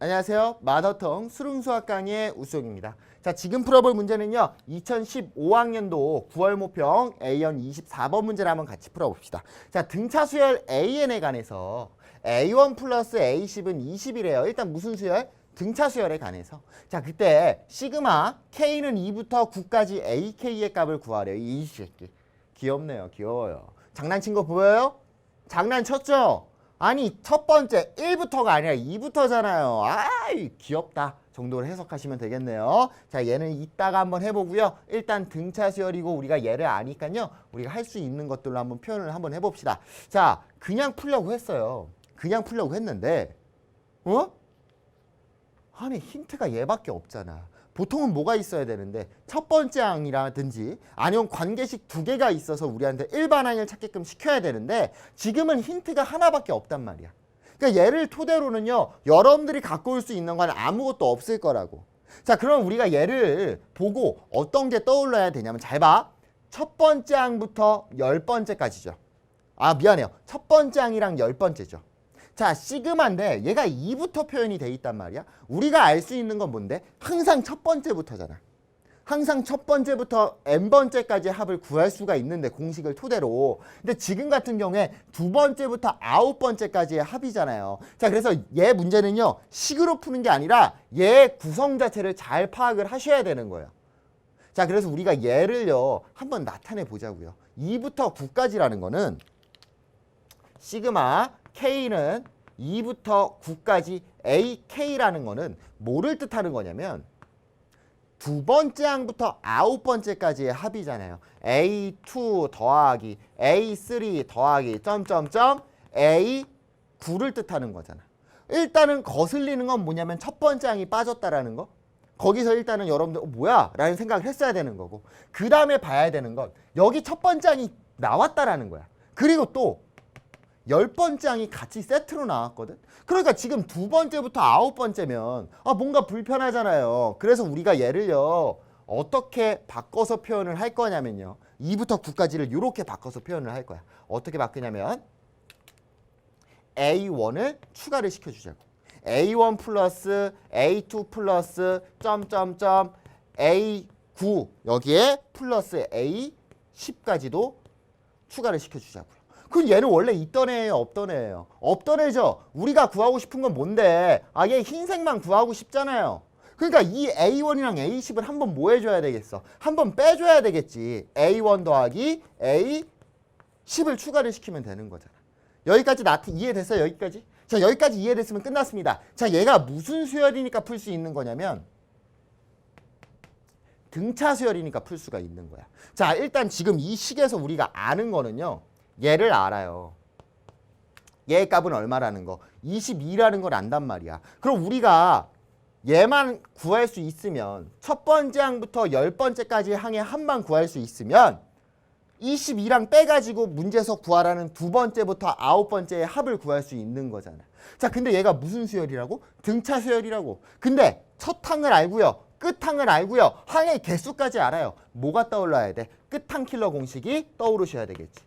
안녕하세요. 마더텅 수능수학 강의 우수영입니다. 자, 지금 풀어볼 문제는요. 2015학년도 9월 모평 A연 24번 문제를 한번 같이 풀어봅시다. 자, 등차 수열 AN에 관해서 A1 플러스 A10은 20이래요. 일단 무슨 수열? 등차 수열에 관해서. 자, 그때 시그마 K는 2부터 9까지 AK의 값을 구하래요. 이 새끼. 귀엽네요. 귀여워요. 장난친 거 보여요? 장난쳤죠? 아니 첫 번째 1부터가 아니라 2부터잖아요. 아이 귀엽다 정도로 해석하시면 되겠네요. 자 얘는 이따가 한번 해보고요. 일단 등차 수열이고 우리가 얘를 아니까요. 우리가 할 수 있는 것들로 한번 표현을 한번 해봅시다. 자 그냥 풀려고 했어요. 그냥 풀려고 했는데 어? 아니 힌트가 얘밖에 없잖아. 보통은 뭐가 있어야 되는데 첫 번째 항이라든지 아니면 관계식 두 개가 있어서 우리한테 일반 항을 찾게끔 시켜야 되는데 지금은 힌트가 하나밖에 없단 말이야. 그러니까 얘를 토대로는요 여러분들이 갖고 올 수 있는 건 아무것도 없을 거라고. 자 그럼 우리가 얘를 보고 어떤 게 떠올라야 되냐면 잘 봐. 첫 번째 항부터 열 번째까지죠. 아 미안해요. 첫 번째 항이랑 열 번째죠. 자 시그마인데 얘가 2부터 표현이 돼 있단 말이야. 우리가 알 수 있는 건 뭔데? 항상 첫 번째부터잖아. 항상 첫 번째부터 n 번째까지 합을 구할 수가 있는데 공식을 토대로. 근데 지금 같은 경우에 두 번째부터 아홉 번째까지의 합이잖아요. 자 그래서 얘 문제는요 식으로 푸는 게 아니라 얘 구성 자체를 잘 파악을 하셔야 되는 거예요. 자 그래서 우리가 얘를요 한번 나타내 보자고요. 2부터 9까지라는 거는 시그마 K는 2부터 9까지 AK라는 거는 뭐를 뜻하는 거냐면 두 번째 항부터 아홉 번째까지의 합이잖아요. A2 더하기 A3 더하기 점점점 A9를 뜻하는 거잖아. 일단은 거슬리는 건 뭐냐면 첫 번째 항이 빠졌다라는 거. 거기서 일단은 여러분들 어, 뭐야? 라는 생각을 했어야 되는 거고 그 다음에 봐야 되는 건 여기 첫 번째 항이 나왔다라는 거야. 그리고 또 열 번째 항이 같이 세트로 나왔거든. 그러니까 지금 두 번째부터 아홉 번째면 아 뭔가 불편하잖아요. 그래서 우리가 얘를요 어떻게 바꿔서 표현을 할 거냐면요. 2부터 9까지를 이렇게 바꿔서 표현을 할 거야. 어떻게 바꾸냐면 A1을 추가를 시켜주자고. A1 플러스 A2 플러스 점점점 A9 여기에 플러스 A10까지도 추가를 시켜주자고요. 그럼 얘는 원래 있던 애예요, 없던 애예요? 없던 애죠. 우리가 구하고 싶은 건 뭔데? 아, 얘 흰색만 구하고 싶잖아요. 그러니까 이 A1이랑 A10을 한번 뭐 해줘야 되겠어? 한번 빼줘야 되겠지. A1 더하기 A10을 추가를 시키면 되는 거잖아. 여기까지 나트 이해됐어요? 여기까지? 자, 여기까지 이해됐으면 끝났습니다. 자, 얘가 무슨 수열이니까 풀 수 있는 거냐면 등차 수열이니까 풀 수가 있는 거야. 자, 일단 지금 이 식에서 우리가 아는 거는요. 얘를 알아요. 얘 값은 얼마라는 거. 22라는 걸 안단 말이야. 그럼 우리가 얘만 구할 수 있으면 첫 번째 항부터 열 번째까지 항의 한만 구할 수 있으면 22랑 빼가지고 문제에서 구하라는 두 번째부터 아홉 번째의 합을 구할 수 있는 거잖아. 자, 근데 얘가 무슨 수열이라고? 등차 수열이라고. 근데 첫 항을 알고요. 끝 항을 알고요. 항의 개수까지 알아요. 뭐가 떠올라야 돼? 끝항 킬러 공식이 떠오르셔야 되겠지.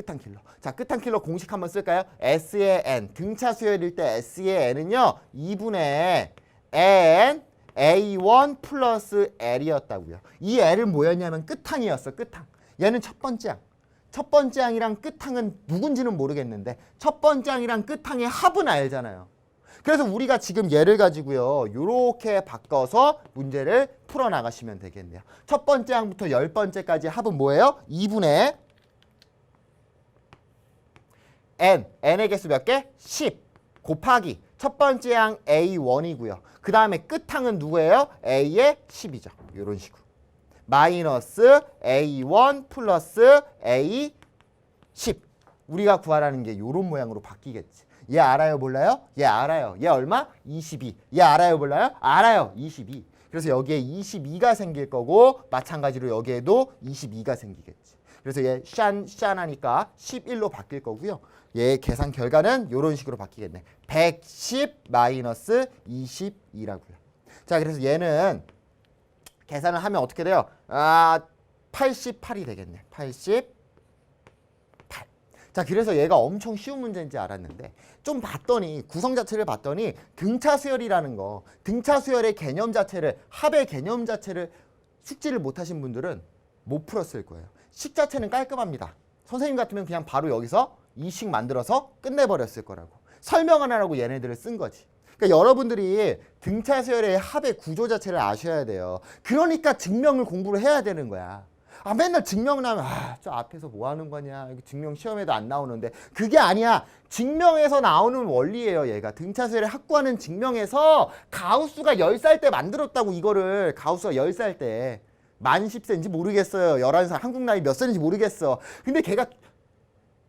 끝항 킬러. 자, 끝항 킬러 공식 한번 쓸까요? S의 n. 등차 수열일 때 S의 n은요. 2분의 n A1 플러스 L이었다고요. 이 L은 뭐였냐면 끝항이었어. 끝항. 얘는 첫 번째 항. 첫 번째 항이랑 끝항은 누군지는 모르겠는데 첫 번째 항이랑 끝항의 합은 알잖아요. 그래서 우리가 지금 얘를 가지고요. 이렇게 바꿔서 문제를 풀어 나가시면 되겠네요. 첫 번째 항부터 열 번째까지 합은 뭐예요? 2분의 n, n의 개수 몇 개? 10 곱하기 첫 번째 항 a1이고요. 그 다음에 끝항은 누구예요? a의 10이죠. 이런 식으로. 마이너스 a1 플러스 a 10. 우리가 구하라는 게 이런 모양으로 바뀌겠지. 얘 알아요 몰라요? 얘 알아요. 얘 얼마? 22. 얘 알아요 몰라요? 알아요. 22. 그래서 여기에 22가 생길 거고 마찬가지로 여기에도 22가 생기겠지. 그래서 얘 샨, 샨 하니까 11로 바뀔 거고요. 얘 계산 결과는 이런 식으로 바뀌겠네. 110 마이너스 22라고요. 자, 그래서 얘는 계산을 하면 어떻게 돼요? 아, 88이 되겠네. 88. 자, 그래서 얘가 엄청 쉬운 문제인지 알았는데 좀 봤더니 구성 자체를 봤더니 등차 수열이라는 거, 등차 수열의 개념 자체를 합의 개념 자체를 숙지를 못 하신 분들은 못 풀었을 거예요. 식 자체는 깔끔합니다. 선생님 같으면 그냥 바로 여기서 이 식 만들어서 끝내버렸을 거라고. 설명 하나라고 얘네들을 쓴 거지. 그러니까 여러분들이 등차 수열의 합의 구조 자체를 아셔야 돼요. 그러니까 증명을 공부를 해야 되는 거야. 아 맨날 증명 나면 아 저 앞에서 뭐 하는 거냐. 이거 증명 시험에도 안 나오는데. 그게 아니야. 증명에서 나오는 원리예요 얘가. 등차수열의 확보하는 증명에서 가우스가 10살 때 만들었다고 이거를. 가우스가 10살 때만 10세인지 모르겠어요. 11살 한국 나이 몇 살인지 모르겠어. 근데 걔가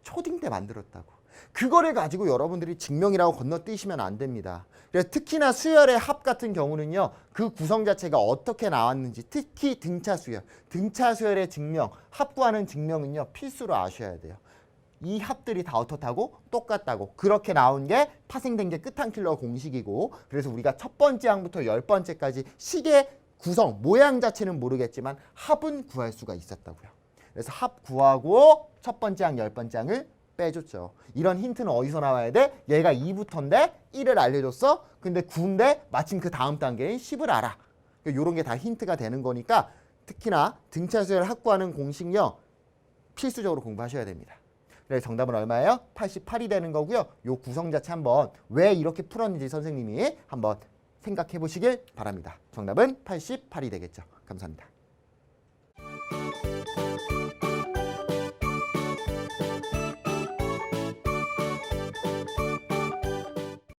초딩 때 만들었다고 그거를 가지고 여러분들이 증명이라고 건너뛰시면 안 됩니다. 그래서 특히나 수열의 합 같은 경우는요. 그 구성 자체가 어떻게 나왔는지 특히 등차 수열, 등차 수열의 증명, 합구하는 증명은요. 필수로 아셔야 돼요. 이 합들이 다 어떻다고? 똑같다고. 그렇게 나온 게 파생된 게 끝한킬러 공식이고 그래서 우리가 첫 번째 항부터 열 번째까지 식의 구성, 모양 자체는 모르겠지만 합은 구할 수가 있었다고요. 그래서 합 구하고 첫 번째 항, 열 번째 항을 빼줬죠. 이런 힌트는 어디서 나와야 돼? 얘가 2부터인데 1을 알려줬어. 근데 9인데 마침 그 다음 단계인 10을 알아. 이런 게 다 힌트가 되는 거니까 특히나 등차수열 확보하는 공식요. 필수적으로 공부하셔야 됩니다. 그래서 정답은 얼마예요? 88이 되는 거고요. 요 구성 자체 한번 왜 이렇게 풀었는지 선생님이 한번 생각해 보시길 바랍니다. 정답은 88이 되겠죠. 감사합니다. Thank you.